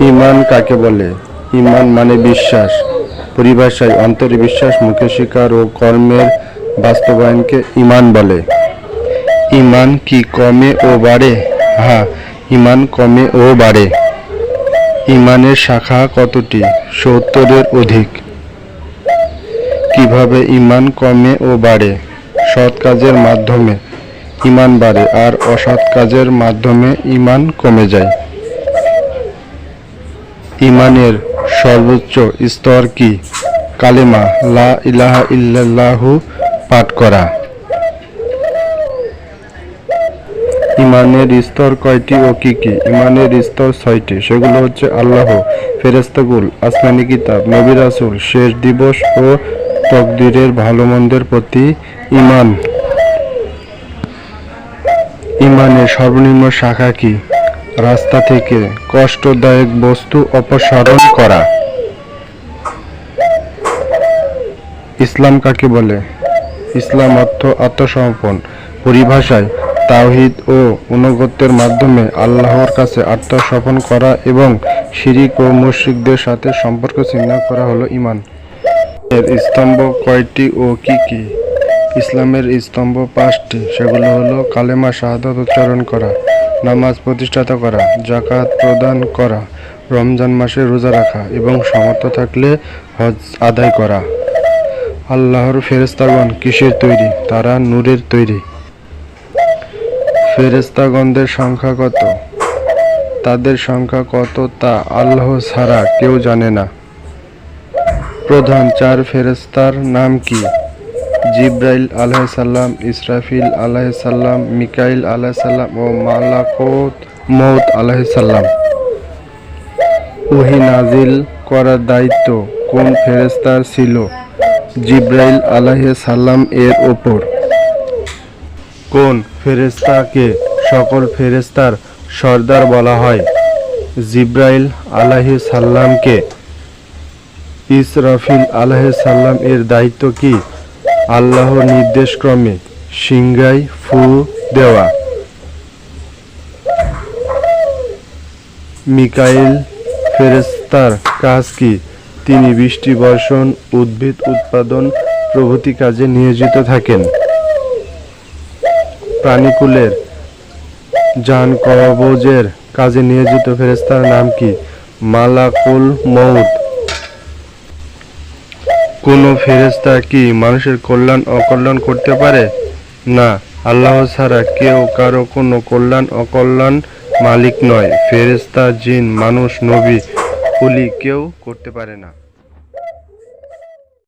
ইমান কাকে বলে? ইমান মানে বিশ্বাস। পরিভাষায় অন্তরে বিশ্বাস মুখে স্বীকার ও কর্মের বাস্তবায়নকে ইমান বলে। ইমান কি কমে ও বাড়ে? হ্যাঁ ইমান কমে ও বাড়ে। ইমানের শাখা কতটি? সত্তরের অধিক। কীভাবে ইমান কমে ও বাড়ে? সৎ কাজের মাধ্যমে। ইমান বাড়ে আর অসৎ কাজের মাধ্যমে ইমান কমে যায়। ইমানের সর্বোচ্চ স্তর কি? কালেমা, লা ইলাহা ইল্লাল্লাহু পাঠ করা। ইমানের স্তর কয়টি ও কি কি? ইমানের স্তর ছয়টি। সেগুলো হচ্ছে আল্লাহ ফেরেস্তাগুল আসমানি কিতাব, নবী রাসূল, শেষ দিবস ও তকদিরের ভালো মন্দের প্রতি ইমান ইমানের সর্বনিম্ন শাখা কি? রাস্তা থেকে কষ্টদায়ক বস্তু অপসারণ করা। ইসলাম কাকে বলে? ইসলাম অর্থ আত্মসমর্পণ। পরিভাষায় তাওহিদ ও অনুগত্যের মাধ্যমে আল্লাহর কাছে আত্মসমর্পণ করা এবং শিরিক ও মুশরিকদের সাথে সম্পর্ক ছিন্ন করা হলো ইমান এর স্তম্ভ কয়টি ও কি কি? ইসলামের স্তম্ভ পাঁচটি। সেগুলো হলো কালেমা, শাহাদাত উচ্চারণ করা। নামাজ প্রতিষ্ঠাতা করা জাকাত প্রদান করা, রমজান মাসে রোজা রাখা এবং সামর্থ্য থাকলে হজ আদায় করা। আল্লাহর ফেরেস্তাগণ কিসের তৈরি? তারা নূরের তৈরি। ফেরেস্তাগণদের সংখ্যা কত? তাদের সংখ্যা কত তা আল্লাহ ছাড়া কেউ জানে না। প্রধান চার ফেরেস্তার নাম কি? জিব্রাইল আলাইসাল্লাম ইসরাফিল আলাইসাল্লাম মিকাইল আলাইসাল্লাম ও মালাকুত মৌত আলাইসাল্লাম ওহি নাজিল করার দায়িত্ব কোন ফেরেস্তার ছিল? জিব্রাইল আলাইসাল্লাম এর ওপর। কোন ফেরেস্তাকে সকল ফেরেস্তার সর্দার বলা হয়? জিব্রাইল আলাহি সাল্লামকে ইসরাফিল আলাহি সাল্লাম এর দায়িত্ব কি? আল্লাহর নির্দেশক্রমে সিংগাই ফু দেওয়া। মিকাইল ফেরেস্তার কাজ কি? তিনি বৃষ্টি বর্ষণ, উদ্ভিদ উৎপাদন প্রভৃতি কাজে নিয়োজিত থাকেন। প্রাণীকুলের যান কবজের কাজে নিয়োজিত ফেরেস্তার নাম কি? মালাকুল মৌত কোন ফেরেস্তা কি মানুষের কল্যাণ, অকল্যাণ করতে পারে? না, আল্লাহ ছাড়া কেউ কারও কোনো কল্যাণ, অকল্যাণ মালিক নয়। ফেরেস্তা জিন, মানুষ, নবী উলি কেউ করতে পারে না।